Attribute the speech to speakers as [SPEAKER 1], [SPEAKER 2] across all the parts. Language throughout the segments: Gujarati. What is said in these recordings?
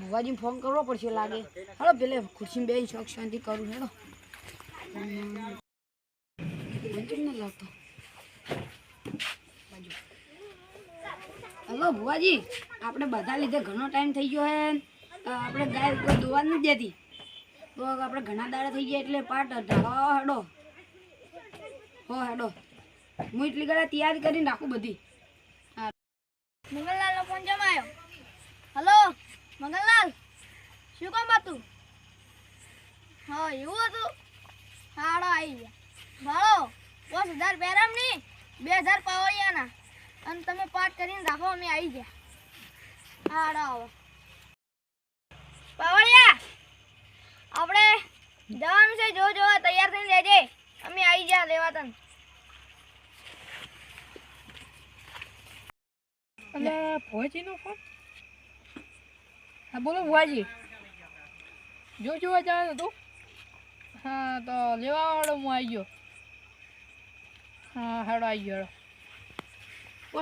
[SPEAKER 1] ભુવાજીને ફોન કરવો પડશે લાગે. હાલો, પેલે ખુરશી બે શોખ શાંતિ કરું હેડો લાગતો હલો ભુવાજી આપણે બધા લીધે ઘણો ટાઈમ થઈ ગયો હે. આપણે ગાય દોવા નથી દેતી. તો આપણે ઘણા દાડા થઈ ગયા એટલે પાટ ઢાળવા હેડો. હો, હેડો. હું એટલી ગળા તૈયારી કરીને રાખું બધી.
[SPEAKER 2] મંગલલાલ નો ફોન જમાયો. હલો. મંગલલાલ, શું કામ હતું? હા, એવું હતું. હાડો આવી ગયા. ભાડો દસ હજાર બેરામની, બે હજાર પાવળિયાના અને તમે પાઠ કરીને રાખો, અમે આવી ગયા. હાડો આવો. પાવળિયા આપણે જવાનું છે, જો જો, તૈયાર થઈને લેજે. અમે આવી ગયા, લેવા તને.
[SPEAKER 1] ભુવાજીનો ફોન હા બોલો ભુવાજી. જો જોવા જવાનું હતું હા તો લેવા વાળો હું આવી ગયો. હા હેડો આવી ગયો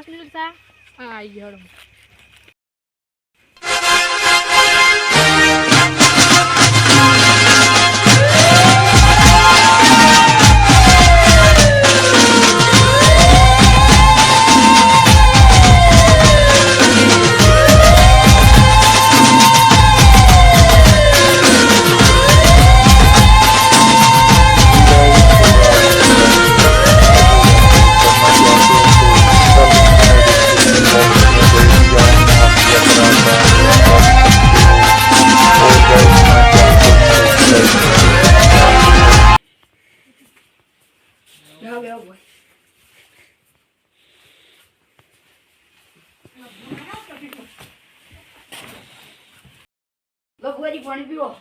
[SPEAKER 1] મિનિટ થયા હા આવી ગયો હેડો. ભુવાજી પાણી પીવો.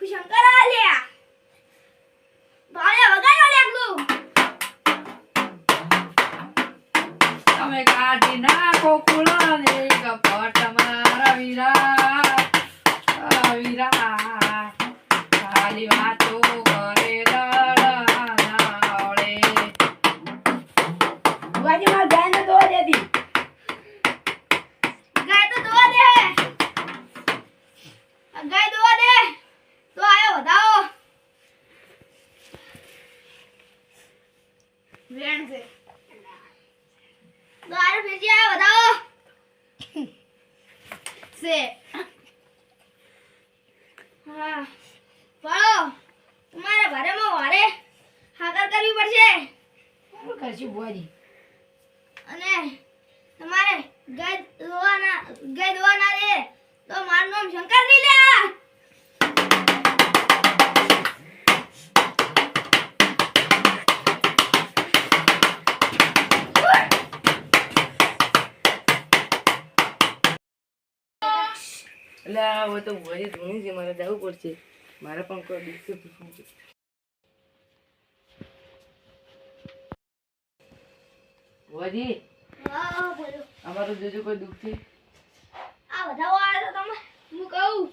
[SPEAKER 2] શંકર આલ્યા ભાળ્યા વગાડો લેગલું
[SPEAKER 1] તમે કાઢી નાખો કુળાને કપટ મારા વીરા આ વીરા ખાલી વાતો કરે દડાવડે ભુવાજી મારા ગાયને દોવા દેતી
[SPEAKER 2] ગાય તો દોવા દે આ ગાય દોવા દે તો આયો વધાવો વેણ છે ફેરજી આ બતાવો છે. હા. પાળો તમારે ભારેમાં વારે હાકર કરવી પડશે.
[SPEAKER 1] શું કરશું, ભુવાજી
[SPEAKER 2] અને તમારે ગાય દોવાના ગાય દોવાના દે તો મારું નામ શંકર નહીં લે
[SPEAKER 3] એટલે આ હવે તો ભુવાજી ધૂણી છે મારે જવું પડશે. મારે પણ કોઈ દિવસે પૂછવું છે. ભુવાજી અમારું જોજો કોઈ દુઃખ છે?
[SPEAKER 2] આ બધા તો તમે હું કહું.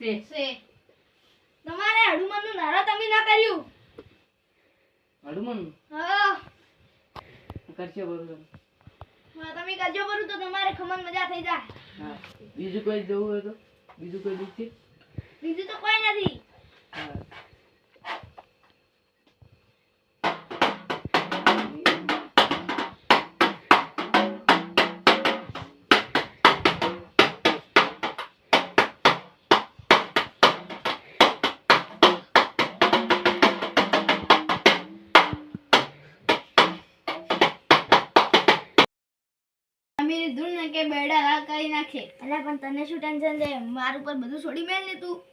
[SPEAKER 3] તમારે
[SPEAKER 2] હનુમાન તમારે હનુમાનનું નારા તમે ના કર્યું.
[SPEAKER 3] હનુમાન કરશે બરું
[SPEAKER 2] હા, તમે કરજો બરું તો તમારે ખમણ મજા થઈ જાય.
[SPEAKER 3] હા બીજું કોઈ જવું હોય તો? બીજું કોઈ દુઃખ છે
[SPEAKER 2] બીજું તો કોઈ નથી.
[SPEAKER 3] હા
[SPEAKER 2] અમીરી ધૂન ને કે બેડા લાલ કરી નાખે. એટલે પણ તને શું ટેન્શન છે? મારું ઉપર બધું છોડી મેં ને તું.